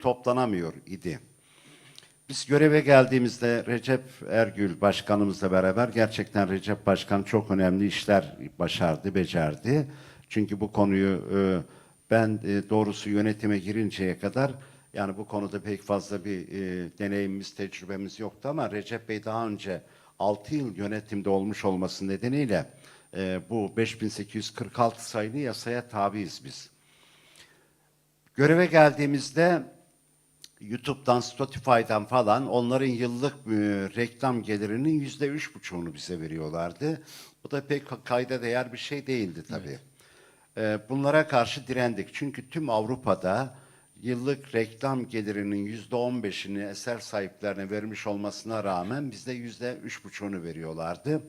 toplanamıyor idi. Biz göreve geldiğimizde Recep Ergül Başkanımızla beraber gerçekten Recep Başkan çok önemli işler başardı, becerdi. Çünkü bu konuyu e, ben e, doğrusu yönetime girinceye kadar yani bu konuda pek fazla bir e, deneyimimiz, tecrübemiz yoktu ama Recep Bey daha önce 6 yıl yönetimde olmuş olması nedeniyle bu 5846 sayılı yasaya tabiiz biz. Göreve geldiğimizde YouTube'dan, Spotify'dan falan onların yıllık e, reklam gelirinin yüzde üç buçuğunu bize veriyorlardı. Bu da pek kayda değer bir şey değildi tabii. E, bunlara karşı direndik. Çünkü tüm Avrupa'da yıllık reklam gelirinin yüzde on beşini eser sahiplerine vermiş olmasına rağmen bizde yüzde üç buçuğunu veriyorlardı.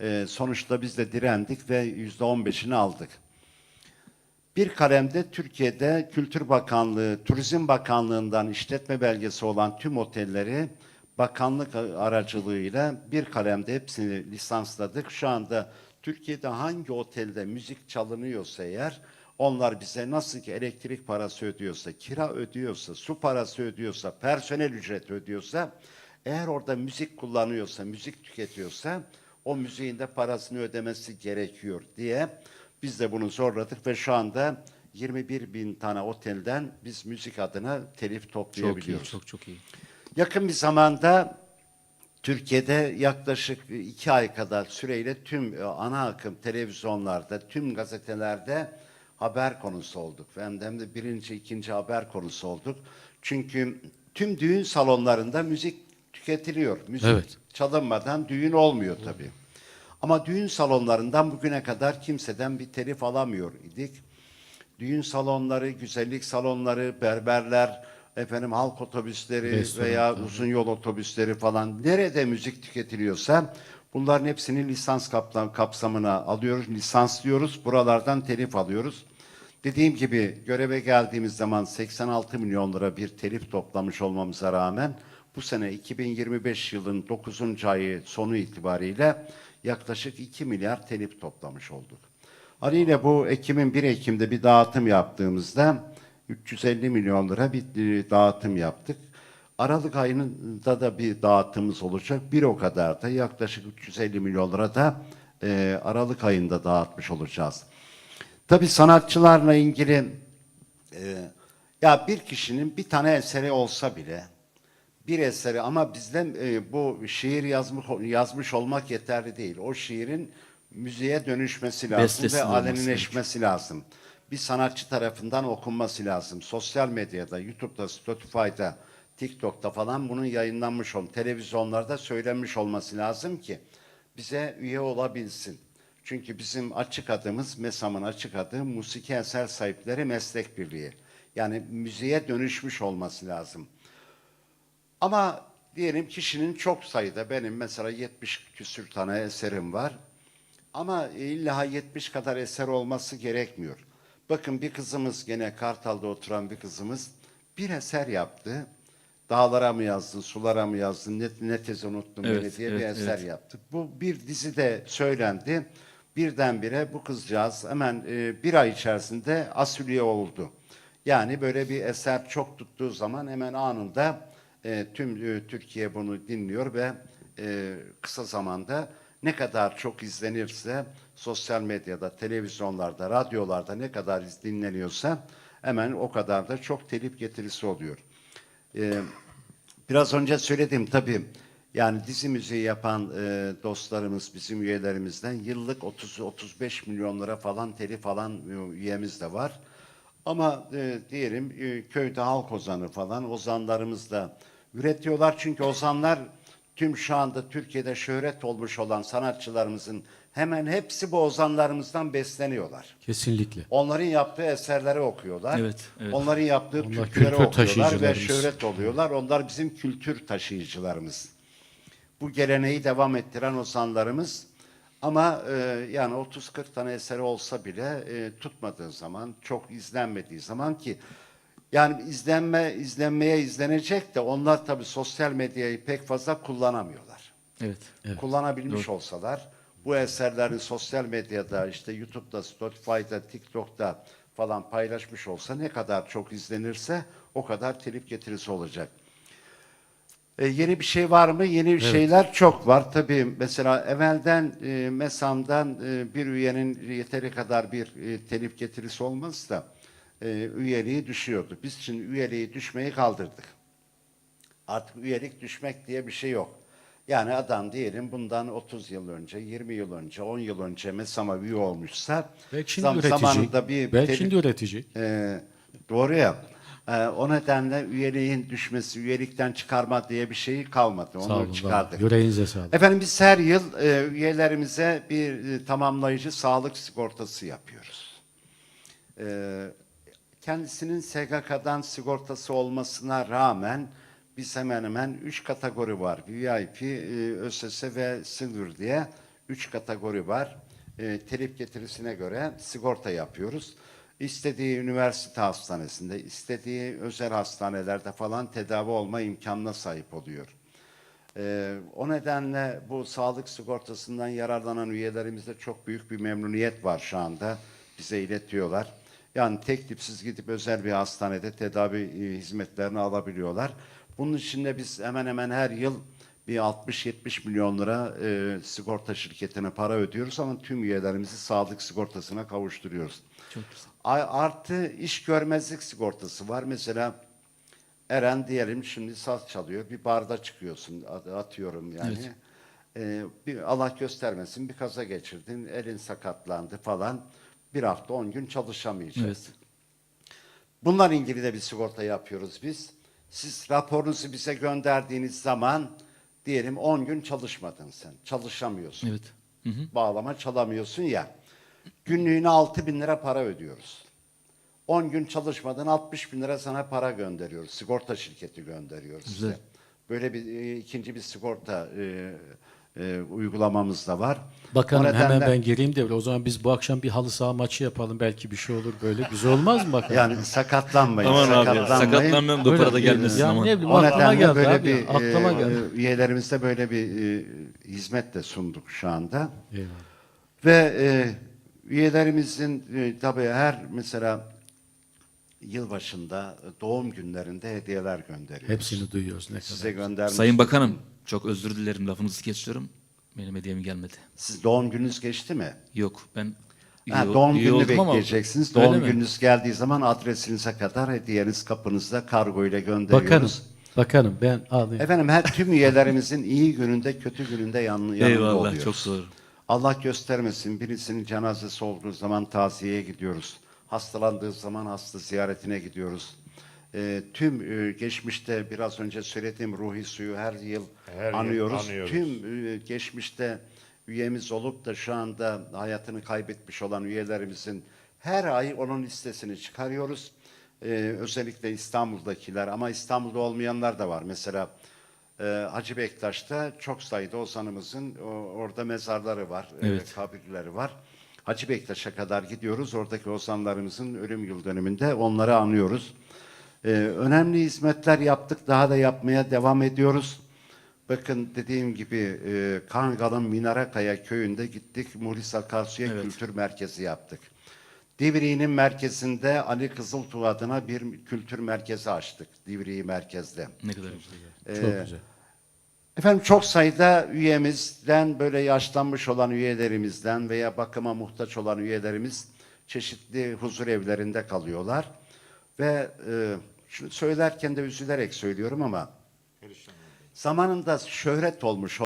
E, sonuçta biz de direndik ve yüzde on beşini aldık. Bir kalemde Türkiye'de Kültür Bakanlığı, Turizm Bakanlığı'ndan işletme belgesi olan tüm otelleri bakanlık aracılığıyla bir kalemde hepsini lisansladık. Şu anda Türkiye'de hangi otelde müzik çalınıyorsa eğer onlar bize nasıl ki elektrik parası ödüyorsa, kira ödüyorsa, su parası ödüyorsa, personel ücreti ödüyorsa eğer orada müzik kullanıyorsa, müzik tüketiyorsa o müziğin de parasını ödemesi gerekiyor diye biz de bunu zorladık ve şu anda 21 bin tane otelden biz müzik adına telif Çok iyi, toplayabiliyoruz. çok çok iyi. Yakın bir zamanda Türkiye'de yaklaşık iki ay kadar süreyle tüm e, ana akım televizyonlarda, tüm gazetelerde haber konusu olduk. Hem de birinci, ikinci haber konusu olduk. Çünkü tüm düğün salonlarında müzik tüketiliyor. Müzik Evet. çalınmadan düğün olmuyor tabii. Ama düğün salonlarından bugüne kadar kimseden bir telif alamıyor idik. Düğün salonları, güzellik salonları, berberler, efendim halk otobüsleri Restoran, veya tabii. uzun yol otobüsleri falan nerede müzik tüketiliyorsa bunların hepsini lisans kapsamına alıyoruz, lisanslıyoruz. Buralardan telif alıyoruz. Dediğim gibi göreve geldiğimiz zaman 86 milyon lira bir telif toplamış olmamıza rağmen bu sene 2025 yılın 9. ayı sonu itibariyle yaklaşık 2 milyar telif toplamış olduk. Haliyle bu Ekim'in 1 Ekim'de bir dağıtım yaptığımızda 350 milyon lira bir dağıtım yaptık. Aralık ayında da bir dağıtımımız olacak. Bir o kadar da yaklaşık 350 milyon lira da e, Aralık ayında dağıtmış olacağız. Tabii sanatçılarla ilgili e, ya bir kişinin bir tane eseri olsa bile bir eseri ama bizden e, bu şiir yazmış, yazmış olmak yeterli değil. O şiirin müziğe dönüşmesi lazım Bestesi ve alenileşmesi lazım. Bir sanatçı tarafından okunması lazım. Sosyal medyada, YouTube'da, Spotify'da, TikTok'ta falan bunun yayınlanmış olması, televizyonlarda söylenmiş olması lazım ki bize üye olabilsin. Çünkü bizim açık adımız, MESAM'ın açık adı Musiki Eser Sahipleri Meslek Birliği. Yani müziğe dönüşmüş olması lazım. Ama diyelim kişinin çok sayıda benim mesela 70 küsür tane eserim var. Ama illa 70 kadar eser olması gerekmiyor. Bakın bir kızımız gene Kartal'da oturan bir kızımız bir eser yaptı. Dağlara mı yazdın, sulara mı yazdın, ne, ne tez unuttum Evet, beni diye bir evet, eser evet. yaptık. Bu bir dizide söylendi. Birdenbire bu kızcağız hemen e, bir ay içerisinde asülye oldu. Yani böyle bir eser çok tuttuğu zaman hemen anında e, tüm e, Türkiye bunu dinliyor ve e, kısa zamanda ne kadar çok izlenirse sosyal medyada, televizyonlarda, radyolarda ne kadar dinleniyorsa hemen o kadar da çok telif getirisi oluyor. E, Biraz önce söyledim tabii. Yani dizi müziği yapan e, dostlarımız, bizim üyelerimizden yıllık 30-35 milyon lira falan telif alan e, üyemiz de var. Ama e, diyelim e, köyde halk ozanı falan ozanlarımız da üretiyorlar. Çünkü ozanlar tüm şu anda Türkiye'de şöhret olmuş olan sanatçılarımızın hemen hepsi bu ozanlarımızdan besleniyorlar. Kesinlikle. Onların yaptığı eserleri okuyorlar. Evet, evet. Onların yaptığı Onlar türküleri okuyorlar ve şöhret oluyorlar. Onlar bizim kültür taşıyıcılarımız. Bu geleneği devam ettiren ozanlarımız. Ama e, yani 30-40 tane eseri olsa bile e, tutmadığı zaman, çok izlenmediği zaman ki yani izlenme izlenmeye izlenecek de onlar tabii sosyal medyayı pek fazla kullanamıyorlar Evet. evet. kullanabilmiş Doğru. olsalar bu eserlerin sosyal medyada işte YouTube'da, Spotify'da, TikTok'ta falan paylaşmış olsa ne kadar çok izlenirse O kadar telif getirisi olacak. E, yeni bir şey var mı? Yeni şeyler çok var. Tabii mesela evvelden e, MESAM'dan e, bir üyenin yeteri kadar bir e, telif getirisi olmaz da e, üyeliği düşüyordu. Biz şimdi üyeliği düşmeyi kaldırdık. Artık üyelik düşmek diye bir şey yok. Yani adam diyelim bundan 30 yıl önce, 20 yıl önce, 10 yıl önce MESAM'a üye olmuşsa Belki şimdi zam- üretici. zamanında bir Belki telif- şimdi üretici. ee, doğru ya. Ee, o nedenle üyeliğin düşmesi, üyelikten çıkarma diye bir şey kalmadı. Onu Sağ olun. çıkardık. Yüreğinize sağlık. Efendim biz her yıl e, üyelerimize bir e, tamamlayıcı sağlık sigortası yapıyoruz. Ee, kendisinin SGK'dan sigortası olmasına rağmen biz hemen hemen üç kategori var. VIP, e, ÖSS ve Silver diye üç kategori var. E, telif getirisine göre sigorta yapıyoruz. İstediği üniversite hastanesinde, istediği özel hastanelerde falan tedavi olma imkanına sahip oluyor. Ee, o nedenle bu sağlık sigortasından yararlanan üyelerimizde çok büyük bir memnuniyet var şu anda. Bize iletiyorlar. Yani tek tipsiz gidip özel bir hastanede tedavi e, hizmetlerini alabiliyorlar. Bunun için de biz hemen hemen her yıl bir 60-70 milyon lira e, sigorta şirketine para ödüyoruz ama tüm üyelerimizi sağlık sigortasına kavuşturuyoruz. A- Artı iş görmezlik sigortası var. Mesela Eren diyelim şimdi saz çalıyor. Bir barda çıkıyorsun at- atıyorum yani. Ee, bir Allah göstermesin bir kaza geçirdin. Elin sakatlandı falan. Bir hafta on gün çalışamayacaksın. Bunlarla ilgili de bir sigorta yapıyoruz biz. Siz raporunuzu bize gönderdiğiniz zaman diyelim 10 gün çalışmadın sen. Çalışamıyorsun. Evet. Bağlama çalamıyorsun ya. Günlüğüne 6 bin lira para ödüyoruz. 10 gün çalışmadın 60 bin lira sana para gönderiyoruz. Sigorta şirketi gönderiyor size. Güzel. Böyle bir e, ikinci bir sigorta e, e, uygulamamız da var. Bakanım O hemen nedenle- ben gireyim de o zaman biz bu akşam bir halı saha maçı yapalım. Belki bir şey olur böyle. Güzel olmaz mı bakanım? Yani sakatlanmayın. Aman abi sakatlanmayın. sakatlanmayalım da para da gelmesin Yani aman. ne bileyim O nedenle geldi böyle abi. bir aklıma e, geldi. üyelerimize böyle bir e, hizmet de sunduk şu anda. Eyvallah. Ve e, üyelerimizin e, tabii her mesela yılbaşında doğum günlerinde hediyeler gönderiyoruz. Hepsini duyuyoruz ne Size göndermiş. Sayın Bakanım çok özür dilerim lafınızı kesiyorum. Benim hediyem gelmedi. Siz doğum gününüz geçti mi? Yok ben Ha, üye- doğum üye gününü oldum ama- bekleyeceksiniz. Öyle Doğum mi? gününüz geldiği zaman adresinize kadar hediyeniz kapınızda kargo ile gönderiyoruz. Bakanım, bakanım ben alayım. Efendim her tüm üyelerimizin iyi gününde kötü gününde yan, yanında Eyvallah oluyoruz. çok doğru. Allah göstermesin birisinin cenazesi olduğu zaman taziyeye gidiyoruz. Hastalandığı zaman hasta ziyaretine gidiyoruz. Ee, tüm e, geçmişte biraz önce söylediğim ruhi suyu her yıl Her yıl anıyoruz. anıyoruz. Tüm e, geçmişte üyemiz olup da şu anda hayatını kaybetmiş olan üyelerimizin her ay onun listesini çıkarıyoruz. Ee, özellikle İstanbul'dakiler ama İstanbul'da olmayanlar da var. Mesela e, Hacı Bektaş'ta çok sayıda ozanımızın o- orada mezarları var, e, Evet. kabirleri var. Hacı Bektaş'a kadar gidiyoruz. Oradaki ozanlarımızın ölüm yıl dönümünde onları anıyoruz. Ee, önemli hizmetler yaptık. Daha da yapmaya devam ediyoruz. Bakın dediğim gibi e, Kangal'ın Minarakaya köyünde gittik. Muhlis Akarsu'ya Evet. kültür merkezi yaptık. Divriğinin merkezinde Ali Kızıltuğ adına bir kültür merkezi açtık. Divriği merkezde. Ne kadar güzel. Çok güzel. Efendim çok sayıda üyemizden böyle yaşlanmış olan üyelerimizden veya bakıma muhtaç olan üyelerimiz çeşitli huzur evlerinde kalıyorlar. Ve e, şunu söylerken de üzülerek söylüyorum ama zamanında şöhret olmuş